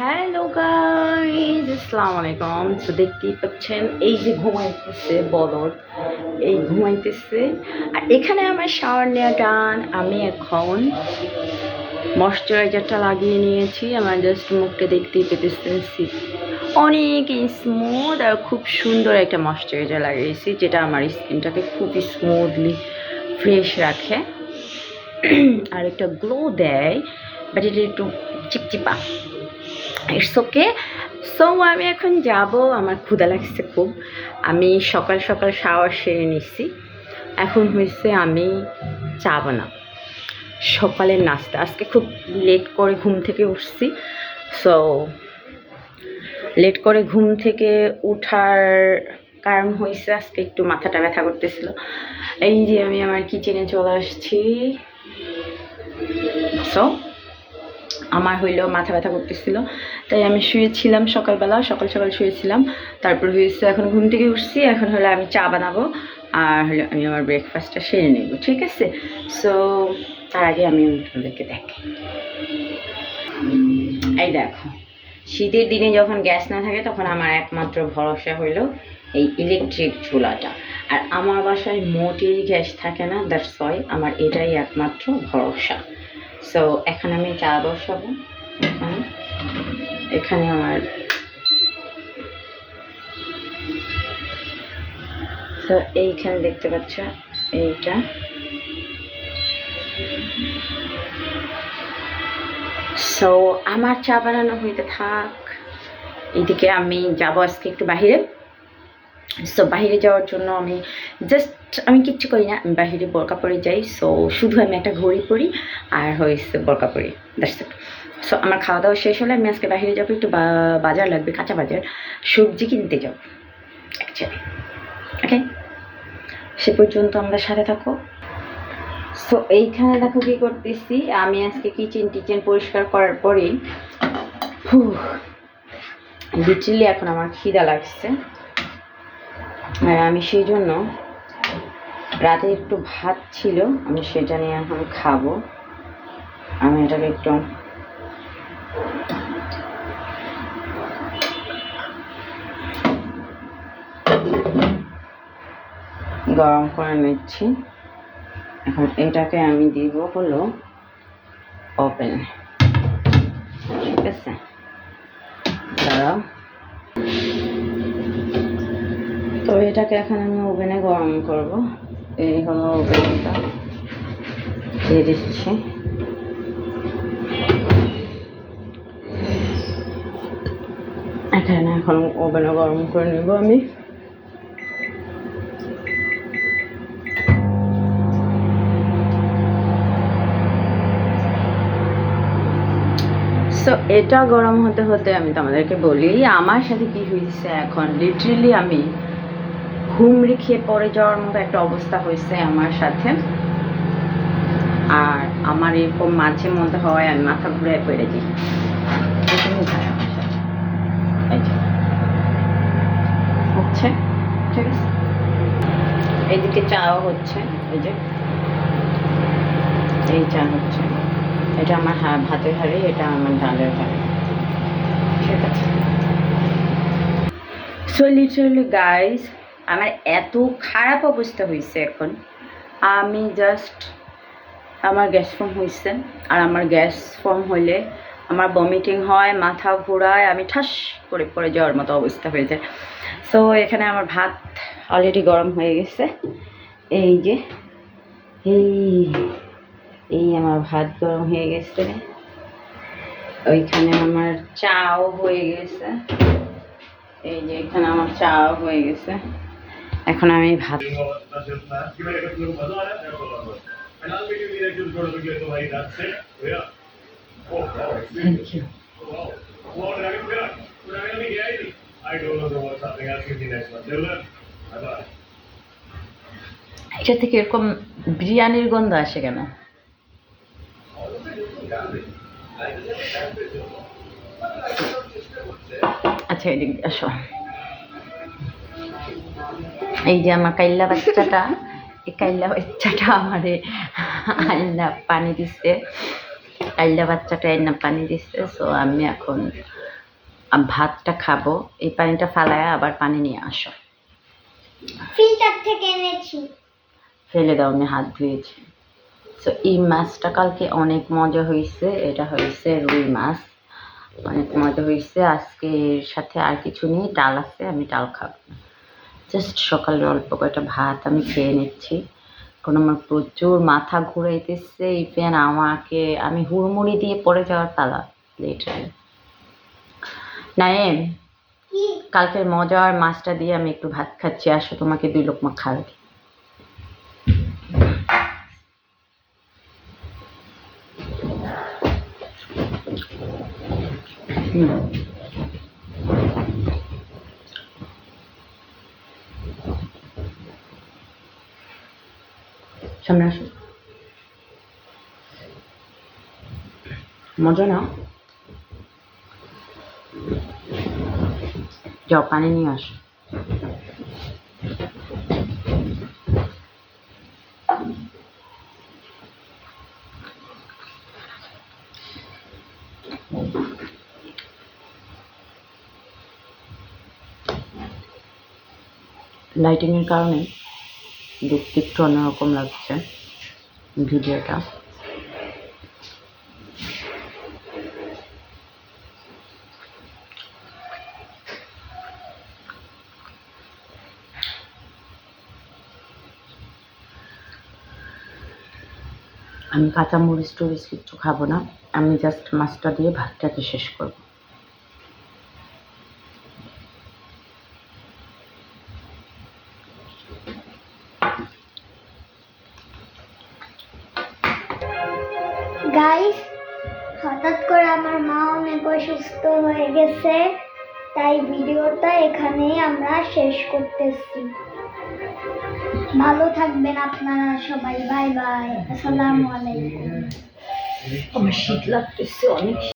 Hello guys আসসালামু আলাইকুম। তো দেখতেই পাচ্ছেন, এই যে ঘুমাইতেছে বলদ, এই ঘুমাইতেছে। আর এখানে আমার শাওয়ার নেওয়া ডান আমি এখন ময়শ্চারাইজারটা লাগিয়ে নিয়েছি। আমার জাস্ট মুখটা দেখতেই পেতেছেন সি অনেক স্মুথ আর খুব সুন্দর একটা ময়শ্চারাইজার লাগিয়েছি, যেটা আমার স্কিনটাকে খুবই স্মুথলি ফ্রেশ রাখে। আর একটা গ্লো দেয় বাট এটা একটু চিপচিপা। ইটস ওকে সো আমি এখন যাব, আমার ক্ষুদা লাগছে খুব। আমি সকাল সকাল শাওয়ার সেরে নিচ্ছি এখন হয়েছে আমি চা বানাবো। সকালের নাস্তা। আজকে খুব লেট করে ঘুম থেকে উঠছি। সো লেট করে ঘুম থেকে উঠার কারণ হয়েছে আজকে একটু মাথাটা ব্যথা করতেছিল। এই যে আমি আমার কিচেনে চলে আসছি। সো আমার হইল মাথা ব্যথা করতেছিল। তাই আমি শুয়েছিলাম সকালবেলা, সকাল সকাল শুয়েছিলাম। তারপর হয়েছে এখন ঘুম থেকে উঠছি, এখন হলো আমি চা বানাবো, আর হলো আমি আমার ব্রেকফাস্টটা সেরে নেব, ঠিক আছে? সো তার আগে আমি আপনাদেরকে দেখি। এই দেখো, শীতের দিনে যখন গ্যাস না থাকে, তখন আমার একমাত্র ভরসা হইল এই ইলেকট্রিক চুলাটা। আর আমার বাসায় মোটেই গ্যাস থাকে না দ্যাটস ওয়াই আমার এটাই একমাত্র ভরসা। সো এখন আমি চা বসাবো। এখানে আমার তো এইখানে দেখতে পাচ্ছ, এইটা। সো আমার চা বানানো হইতে থাক। এদিকে আমি যাব আজকে একটু বাহিরে। সো বাইরে যাওয়ার জন্য আমি জাস্ট আমি কিচ্ছু করি না। আমি বাইরে বোরকা পরে যাই। সো শুধু আমি একটা ঘড়ি পরি আর হয়েছে বোরকা পরি দ্যাটস ইট সো আমার খাওয়া দাওয়া শেষ হলে আমি আজকে বাইরে যাব। একটু বাজার লাগবে, কাঁচা বাজার। সবজি কিনতে যাব অ্যাকচুয়ালি ওকে সে পর্যন্ত আমরা সাথে থাকো। সো এইখানে দেখো কী করতেছি। আমি আজকে কিচেন টিচেন পরিষ্কার করার পরেই লিটারলি এখন আমার খিদা লাগছে। আর আমি সেই জন্য রাতে একটু ভাত ছিল, আমি সেটা নিয়ে এখন খাব। আমি এটাকে একটু গরম করে নিচ্ছি। এখন এটাকে আমি দিব হলো ওপেন ঠিক আছে? দাঁড়াও। তো এটাকে এখন আমি ওভেনে গরম করব। এই হলো ওভেনটা দিয়ে দিচ্ছি। এখানে এখন ওভেনে গরম করে নেব আমি। সো এটা গরম হতে হতে আমি তোমাদেরকে বলি, আমার সাথে কি হয়েছে এখন? লিটারেলি আমি হুমড়ি খেয়ে পড়ে যাওয়ার মতো একটা অবস্থা হয়েছে আমার সাথে। আর আমার এরকম মাঝে মধ্যে হয় আমি মাথা ঘুরে পড়ে যাই। হচ্ছে? ঠিক আছে? এইদিকে চাও হচ্ছে, এই যে। এই চা হচ্ছে। এটা আমার হা- ভাতের হাঁড়ি, এটা আমার ডালের হাঁড়ি। ঠিক আছে? সো লিটারালি গাইস আমার এত খারাপ অবস্থা হয়েছে এখন। আমি জাস্ট আমার গ্যাস ফর্ম হয়েছে আর আমার গ্যাস ফর্ম হলে আমার বমিটিং হয়, মাথা ঘোরায়, আমি ঠাস করে পড়ে যাওয়ার মতো অবস্থা হয়ে যায়। সো এখানে আমার ভাত অলরেডি গরম হয়ে গেছে। এই যে, এই এই আমার ভাত গরম হয়ে গেছে। ওইখানে আমার চাও হয়ে গেছে। এই যে, এখানে আমার চাও হয়ে গেছে। এখন আমি ভাত এটা থেকে এরকম বিরিয়ানির গন্ধ আসে কেন? আচ্ছা এদিক আসো। এই যে আমার কাইল্লা বাচ্চাটা এই কাইল্লা বাচ্চাটা আমারে আইনা পানি দিচ্ছে কাইল্লা বাচ্চাটা আইনা পানি দিচ্ছে সো আমি এখন ভাতটা খাব। এই পানিটা ফালায় আবার পানি নিয়ে আসো। ফিল্টার থেকে এনেছি। ফেলে দাও আমি হাত ধুয়েছি। সো এই মাছটা কালকে অনেক মজা হয়েছে এটা হয়েছে রুই মাছ। অনেক মজা হয়েছে আজকে এর সাথে আর কিছু নেই ডাল আছে আমি ডাল খাব। জাস্ট সকালে অল্প কয়টা ভাত আমি খেয়ে নিচ্ছি এখন আমার প্রচুর মাথা ঘুরাইতেছে, ইভেন আমাকে, আমি হুড়মুড়ি দিয়ে পড়ে যাওয়ার পালা লিটারালি কি কালকের মজার মাছটা দিয়ে আমি একটু ভাত খাচ্ছি, আসো তোমাকে দুই লোকমা খাওয়াই দিই। হুম। সামনে আসো। মজা না যাও পানি নিয়ে আসো। লাইটিংয়ের কারণে দেখতে একটু অন্যরকম লাগছে ভিডিওটা। আমি কাঁচা মরিচ টরিচ কিচ্ছু খাব না, আমি জাস্ট মাছটা দিয়ে ভাতটাকে শেষ করব। গাইস হঠাৎ করে আমার মা অনেক অসুস্থ হয়ে গেছে, তাই ভিডিওটা এখানেই আমরা শেষ করতেছি। ভালো থাকবেন আপনারা সবাই, বাই বাই, আসসালামু আলাইকুম। আমার শীত লাগতেছে অনেক।